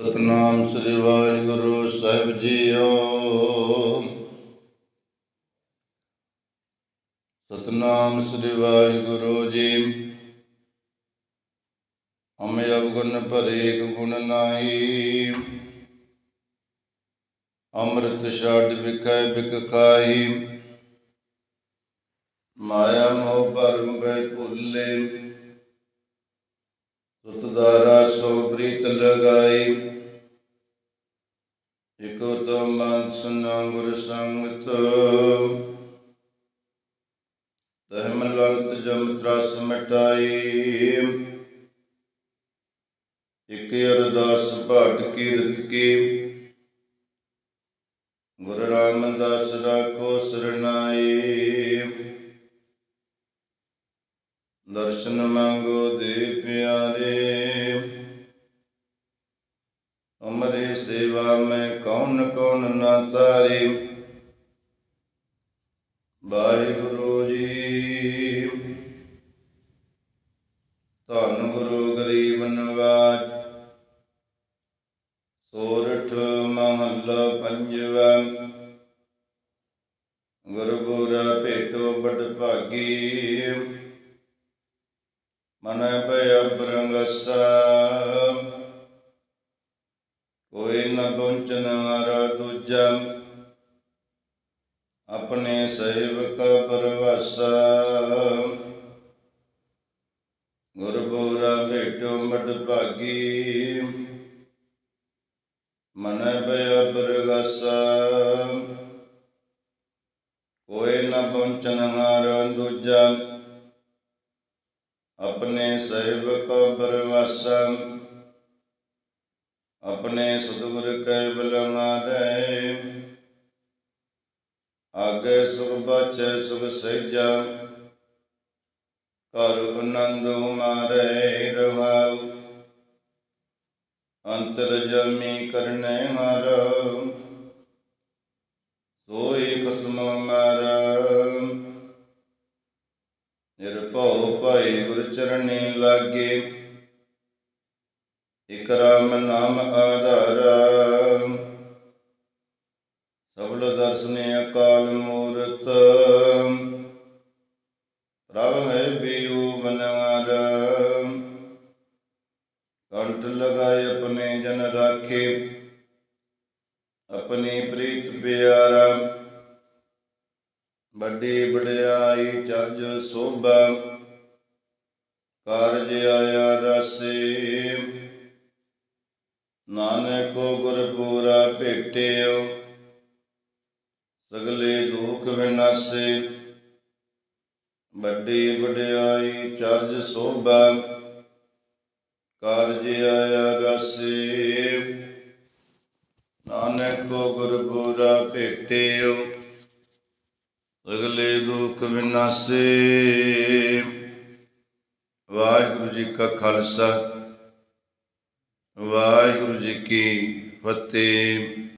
ਸਤਨਾਮ ਸ੍ਰੀ ਵਾਹਿਗੁਰੂ ਸਾਹਿਬ ਜੀਓ। ਸਤਨਾਮ ਸ੍ਰੀ ਵਾਹਿਗੁਰੂ ਜੀ। ਹਮੇ ਅਵਗੁਣ ਭਰੇ ਗੁਣ ਨਾਹੀ। ਅੰਮ੍ਰਿਤ ਛੱਡ ਵਿਖੈ ਬਿਕ ਖਾਈ ਮਾਇਆ ਮੋਹ ਭਰਮ ਗਏ ਭੁੱਲੇ। ਸੁਤਦਾਰਾ ਸੋ ਪ੍ਰੀਤ ਲਗਾਈ। ਇਕੋ ਤੋ ਮਨ ਸੁਨਾ ਗੁਰ ਸੰਗਤ। ਤਹ ਮਲੰਤ ਜਮ ਤਰਾਸ ਮਟਾਈ। ਇਕ ਅਰਦਾਸ ਭਾਟ ਕੀਰਤ ਕੀ। ਗੁਰੂ ਰਾਮਦਾਸ ਰਾਖੋ ਸਰਨਾਈ। ਦਰਸ਼ਨ ਮੰਗੋ ਦੇ ਪਿਆਰੇ। ਅਮਰੇ ਸੇਵਾ ਮੈਂ ਕੌਣ ਕੌਣ ਨਾ ਤਾਰੀ। ਵਾਹਿਗੁਰੂ ਜੀ। ਧੰਨ ਗੁਰੂ ਗਰੀਬ ਨਵਾਜ। ਸੋਰਠ ਮਹੱਲਾ ਪੰਜਵਾ। ਗੁਰੂ ਭੇਟੋ ਬਟ ਭਾਗੀ ਮਨ ਭਇ ਬਰੰਗਸਾ ਕੋਈ ਨ ਪਹੁੰਚਨ ਹਾਰਾ ਦੂਜਾ। ਆਪਣੇ ਸੇਵਕ ਪਰਵਾਸਾ। ਗੁਰ ਭੇਟੋ ਮਟ ਭਾਗੀ। ਮਨ ਭਇ ਬਰਗਸਾ ਕੋਈ ਨ ਪਹੁੰਚਨ ਹਾਰਾ ਦੂਜਾ। ਆਪਣੇ ਸੇਵਕ ਪਰਵਾਸਾ ਆਪਣੇ ਸਤਿਗੁਰ ਕੈ ਬਲਮਾਰੇ ਆਗੇ ਸੁਖ ਬਚੈ ਸੁਖ ਸਹਿਜਾ ਘਰ ਆਨੰਦ ਮਾਰੇ ਰਹਾਉ। ਅੰਤਰ ਜਮੀ ਕਰਨੇ ਹਰ ਸੋਈ ਕਸਮ ਮਾਰਾ। ਨਿਰਭਉ ਭਾਈ ਗੁਰ ਚਰਣੀ ਲਾਗੇ। ਇਕ ਰਾਮ ਨਾਮ ਆਧਾਰ। ਸਬਲ ਦਰਸਨੇ ਅਕਾਲ ਮੂਰਤ। ਪ੍ਰਭ ਹੈ ਬੀਉ ਬਨਵਾਰ ਕੰਠ ਲਗਾਏ ਆਪਣੇ ਜਨ ਰਾਖੇ। ਆਪਣੀ ਪ੍ਰੀਤ ਪਿਆਰਾ। ਵੱਡੀ ਵਡਿਆਈ ਚੱਜ ਸੋਭਾ, ਕਾਰਜ ਆਇਆ ਰਸੇ। ਨਾਨਕ ਕੋ ਗੁਰਪੂਰਾ ਭੇਟਿਓ, ਸਗਲੇ ਦੁਖ ਵਿਨਾਸੇ। ਵੱਡੀ ਵਡਿਆਈ ਚੱਜ ਸੋਭਾ, ਕਾਰਜ ਆਇਆ ਰਸੇ। ਨਾਨਕ ਕੋ ਗੁਰਪੂਰਾ ਭੇਟਿਓ ਅਗਲੇ ਦੁਖ ਵਿਨਾਸੇ। ਵਾਹਿਗੁਰੂ ਜੀ ਕਾ ਖਾਲਸਾ। ਵਾਹਿਗੁਰੂ ਜੀ ਕੀ ਫਤਿਹ।